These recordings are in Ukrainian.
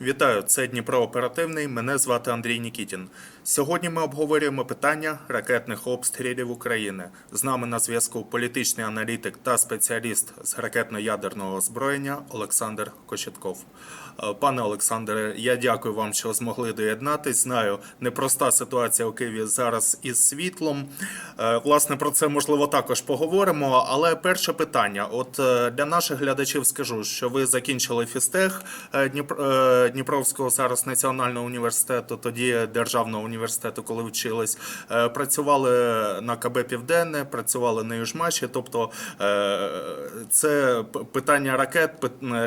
Вітаю, це Дніпро Оперативний. Мене звати Андрій Нікітін. Сьогодні ми обговорюємо питання ракетних обстрілів України. З нами на зв'язку політичний аналітик та спеціаліст з ракетно-ядерного озброєння Олександр Кочетков. Е, Пане Олександре, я дякую вам, що змогли доєднатись. Знаю, непроста ситуація у Києві зараз із світлом. Е, Власне, про це можливо також поговоримо. Але перше питання: от е, для наших глядачів скажу, що ви закінчили фістех Дніпровського зараз національного університету, тоді державного університету, коли вчились. Е, Працювали на КБ Південне, працювали на Южмаші. Тобто е, це питання ракет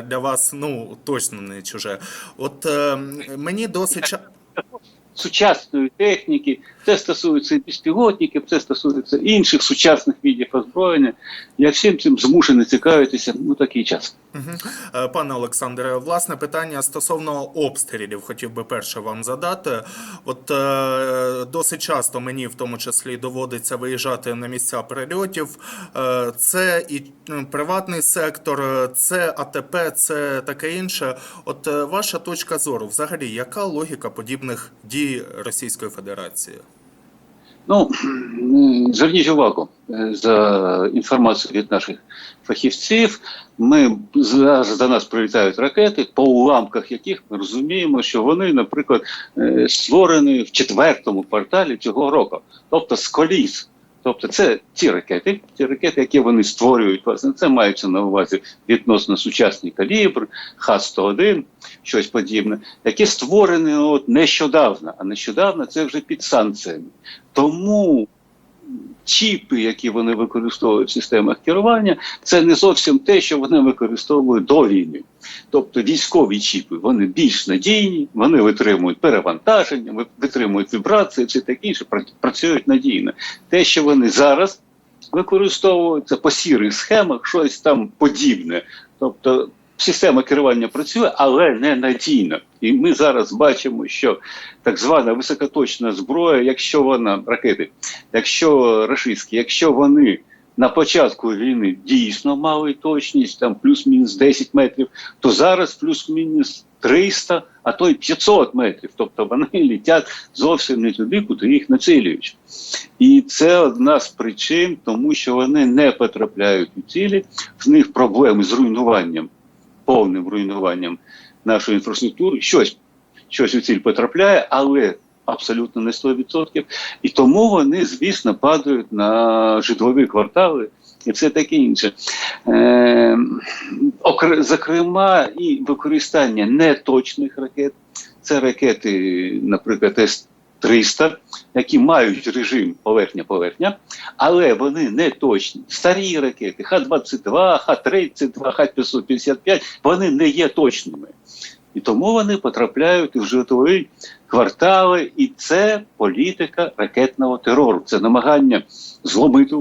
для вас ну точно не чуже. От е, мені досить сучасної техніки, це стосується і безпілотників, це стосується інших сучасних видів озброєння. Я всім цим змушений цікавитися у такий час. Е, Пане Олександре, власне питання стосовно обстрілів хотів би перше вам задати. От е, досить часто мені, в тому числі, доводиться виїжджати на місця перельотів. Е, це і приватний сектор, е, це АТП, це таке інше. От е, ваша точка зору, взагалі, яка логіка подібних дій Російської Федерації? Ну, зверніть увагу е, за інформацією від наших фахівців. Ми зараз до нас прилітають ракети, по уламках яких ми розуміємо, що вони, наприклад, е, створені в четвертому кварталі цього року, тобто з коліс. Тобто, це ті ракети, ті ракети, які вони створюють, власне, це мається на увазі відносно сучасний калібр, Х-101, щось подібне, які створені от нещодавно, а нещодавно це вже під санкціями. Тому чіпи, які вони використовують в системах керування, це не зовсім те, що вони використовують до війни. Тобто військові чіпи вони більш надійні, вони витримують перевантаження, витримують вібрації, все таке інше, працюють надійно. Те, що вони зараз використовуються по сірих схемах, щось там подібне. Тобто система керування працює, але не надійно. І ми зараз бачимо, що так звана високоточна зброя, якщо вона ракети, якщо рашистські, якщо вони на початку війни дійсно мали точність там плюс-мінус 10 метрів, то зараз плюс-мінус 300, а то й 500 метрів. Тобто вони літять зовсім не туди, куди їх націлюють. І це одна з причин, тому що вони не потрапляють у цілі, в них проблеми з руйнуванням, повним руйнуванням нашої інфраструктури. Щось, щось у ціль потрапляє, але абсолютно не 100%. І тому вони, звісно, падають на житлові квартали і все таке інше. Е, окр- зокрема, і використання неточних ракет. Це ракети, наприклад, С-300, які мають режим поверхня-поверхня, але вони не точні. Старі ракети Х-22, Х-32, Х-555, вони не є точними. І тому вони потрапляють в житлові квартали, і це політика ракетного терору. Це намагання зломити,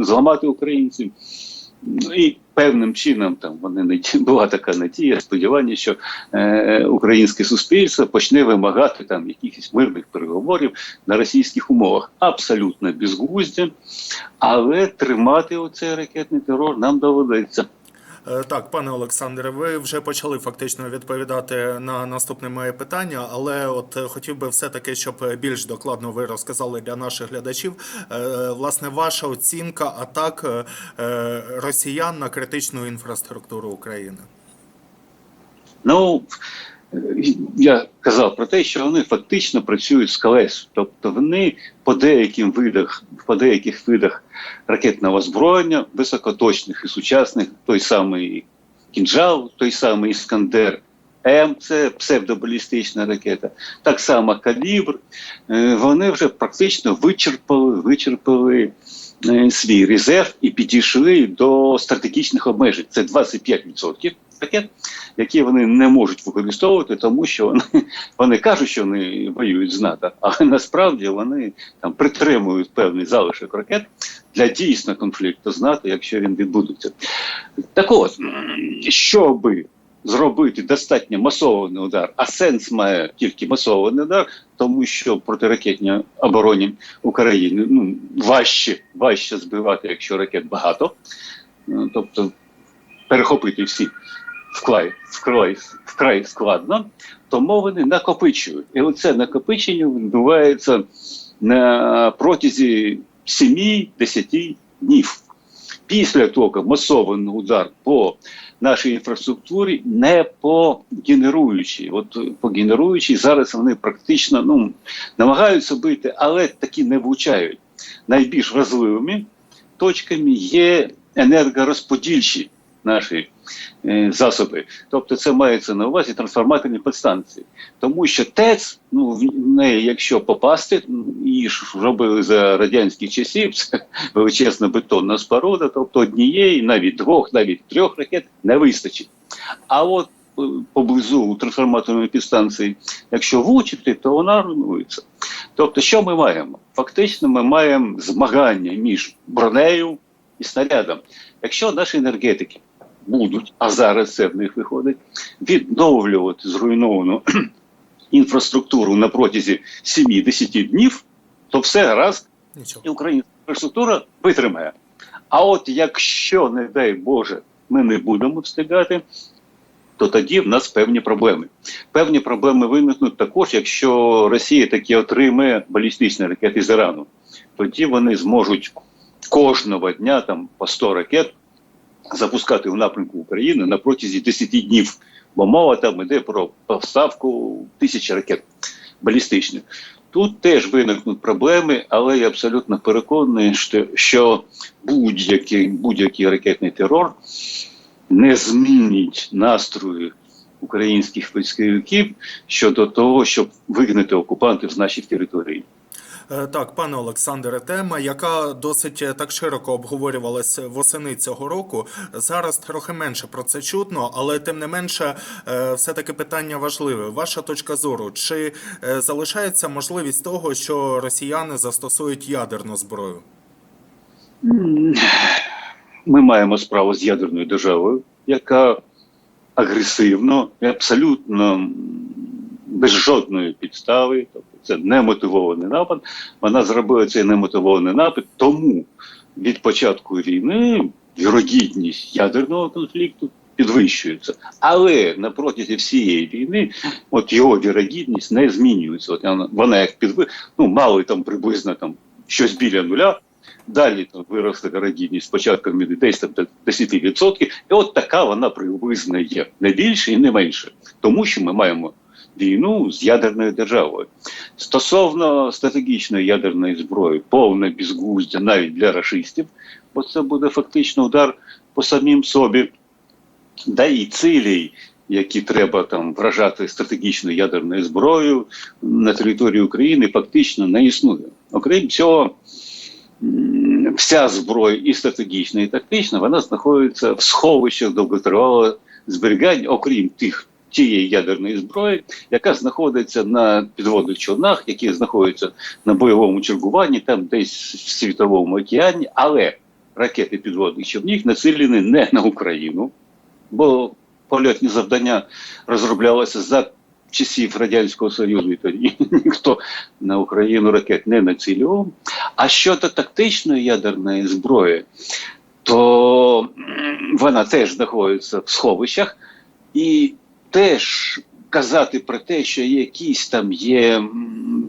зламати українців. Ну, І певним чином там вони не була така надія, сподівання, що е, українське суспільство почне вимагати там якихось мирних переговорів на російських умовах. Абсолютно безглуздя, але тримати оцей ракетний терор нам доведеться. Е, Так, пане Олександре, ви вже почали фактично відповідати на наступне моє питання, але от е, хотів би все-таки, щоб більш докладно ви розказали для наших глядачів. е, Власне, ваша оцінка атак е, е, росіян на критичну інфраструктуру України. Ну е, я казав про те, що вони фактично працюють з колес, тобто вони по деяким видах, по деяких видах ракетного озброєння, високоточних і сучасних, той самий кінжал, той самий Іскандер. М, це псевдобалістична ракета, так само калібр. Е, Вони вже практично вичерпали, вичерпали е, свій резерв і підійшли до стратегічних обмежень. Це 25% ракет, які вони не можуть використовувати, тому що вони, вони кажуть, що вони воюють з НАТО, але насправді вони там притримують певний залишок ракет для дійсно конфлікту з НАТО, якщо він відбудеться. Так от, м, щоби зробити достатньо масований удар, а сенс має тільки масований удар, тому що в протиракетній обороні України ну, важче, важче збивати, якщо ракет багато. Ну, Тобто перехопити всі вкрай, вкрай, вкрай складно, тому вони накопичують. І оце накопичення відбувається на протязі 7-10 днів. Після того масований удар по нашій інфраструктурі не по генеруючій. От е, по генеруючій зараз вони практично ну, намагаються бити, але таки не влучають. Найбільш вразливими точками є енергорозподільчі наші е, засоби. Тобто це мається на увазі трансформаторні підстанції. Тому що ТЕЦ, ну в неї, якщо попасти, її ж робили за радянських часів, це величезна бетонна споруда, тобто однієї, навіть двох, навіть трьох ракет не вистачить. А от е, поблизу трансформаторної підстанції, якщо влучити, то вона руйнується. Тобто, що ми маємо? Фактично, ми маємо змагання між бронею і снарядом. Якщо наші енергетики будуть, а зараз це в них виходить, відновлювати зруйновану інфраструктуру на протязі 7-10 днів, то все гаразд, і українська інфраструктура витримає. А от якщо, не дай Боже, ми не будемо встигати, то тоді в нас певні проблеми. Певні проблеми виникнуть також, якщо Росія таки отримає балістичні ракети з Ірану. Тоді вони зможуть кожного дня там по 100 ракет запускати в напрямку України на протязі 10 днів. Бо мова там йде про поставку тисячі ракет балістичних. Тут теж виникнуть проблеми, але я абсолютно переконаний, що, будь-який, будь-який ракетний терор не змінить настрої українських військовиків щодо того, щоб вигнати окупантів з наших територій. Е, Так, пане Олександре, тема, яка досить е, так широко обговорювалася восени цього року. Зараз трохи менше про це чутно, але тим не менше, е, все-таки питання важливе. Ваша точка зору, чи залишається можливість того, що росіяни застосують ядерну зброю? Ми маємо справу з ядерною державою, яка агресивно і абсолютно без жодної підстави, тобто це немотивований напад. Вона зробила цей немотивований напад, тому від початку війни вірогідність ядерного конфлікту підвищується. Але на протязі всієї війни от його вірогідність не змінюється. От вона, як підви... ну, мало там приблизно там щось біля нуля. Далі там виросла вірогідність спочатку десь там до 10%, і от така вона приблизно є. Не більше і не менше. Тому що ми маємо війну з ядерною державою. Стосовно стратегічної ядерної зброї, повне безглуздя навіть для рашистів, бо це буде фактично удар по самим собі, да і цілей, які треба там вражати стратегічною ядерною зброєю на території України, фактично не існує. Окрім цього, вся зброя і стратегічна, і тактична, вона знаходиться в сховищах довготривалого зберігання, окрім тих. Тієї ядерної зброї, яка знаходиться на підводних човнах, які знаходяться на бойовому чергуванні, там десь в світовому океані, але ракети підводних човнів націлені не на Україну, бо польотні завдання розроблялися за часів Радянського Союзу, і тоді ніхто на Україну ракет не націлював. А щодо тактичної ядерної зброї, то вона теж знаходиться в сховищах, і теж казати про те, що якісь там є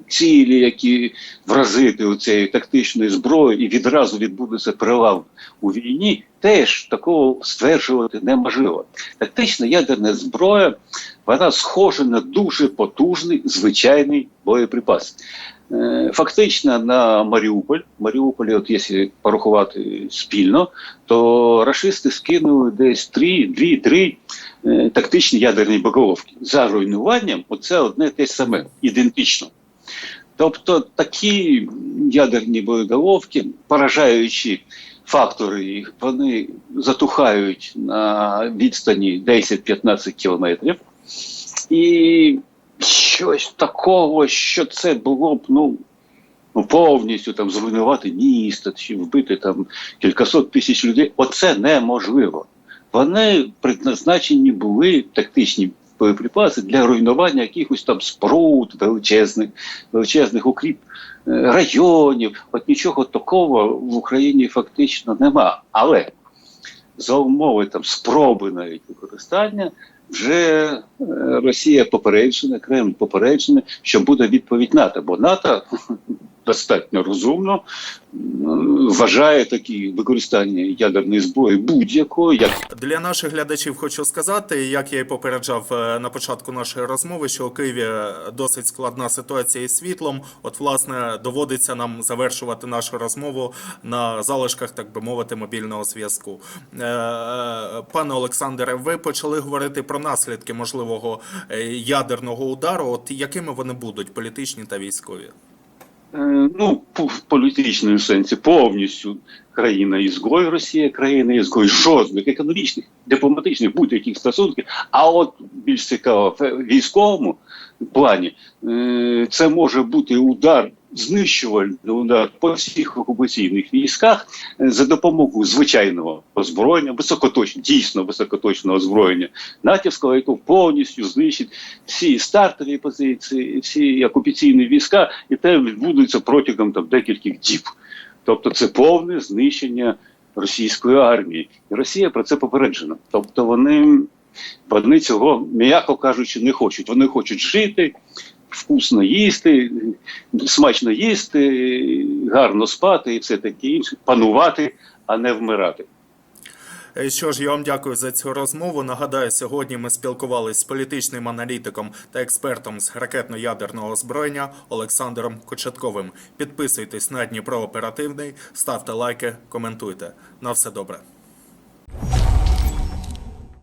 цілі, які вразити у цієї тактичної зброї, і відразу відбудеться перелав у війні, теж такого стверджувати неможливо. Тактична ядерна зброя вона схожа на дуже потужний звичайний боєприпас. Е, Фактично на Маріуполь, Маріуполі, от якщо порахувати спільно, то рашисти скинули десь 2-3 е, тактичні ядерні боголовки. За руйнуванням оце одне те саме, ідентично. Тобто такі ядерні боєголовки, поражаючі фактори їх, вони затухають на відстані 10-15 кілометрів. І щось такого, що це було б ну, ну повністю там зруйнувати місто чи вбити там кількасот тисяч людей. Оце неможливо. Вони предназначені були тактичні боєприпаси для руйнування якихось там споруд величезних, величезних укріп е, районів. От нічого такого в Україні фактично нема. Але за умови там спроби навіть використання, вже е, Росія попереджена, Кремль попереджений, що буде відповідь НАТО, бо НАТО достатньо розумно вважає такі використання ядерної зброї будь-якої, як Для наших глядачів хочу сказати, як я і попереджав е, на початку нашої розмови, що у Києві досить складна ситуація із світлом. От, власне, доводиться нам завершувати нашу розмову на залишках, так би мовити, мобільного зв'язку. Е, е, Пане Олександре, ви почали говорити про наслідки можливого ядерного удару. От якими вони будуть, політичні та військові? Е, ну, в політичному сенсі повністю країна ізгой Росія, країна ізгой жодних економічних, дипломатичних будь-яких стосунків. А от більш цікаво, в військовому плані е, це може бути удар. Знищувальний удар по всіх окупаційних військах е, за допомогою звичайного озброєння, високоточного, дійсно високоточного озброєння натівського, яке повністю знищить всі стартові позиції, всі окупаційні війська, і те відбудеться протягом там декількох діб. Тобто це повне знищення російської армії. І Росія про це попереджена. Тобто вони, вони цього, м'яко кажучи, не хочуть. Вони хочуть жити, вкусно їсти, смачно їсти, гарно спати і все таке інше, панувати, а не вмирати. Е, Що ж, я вам дякую за цю розмову. Нагадаю, сьогодні ми спілкувалися з політичним аналітиком та експертом з ракетно-ядерного озброєння Олександром Кочетковим. Підписуйтесь на Дніпро Оперативний, ставте лайки, коментуйте. На все добре.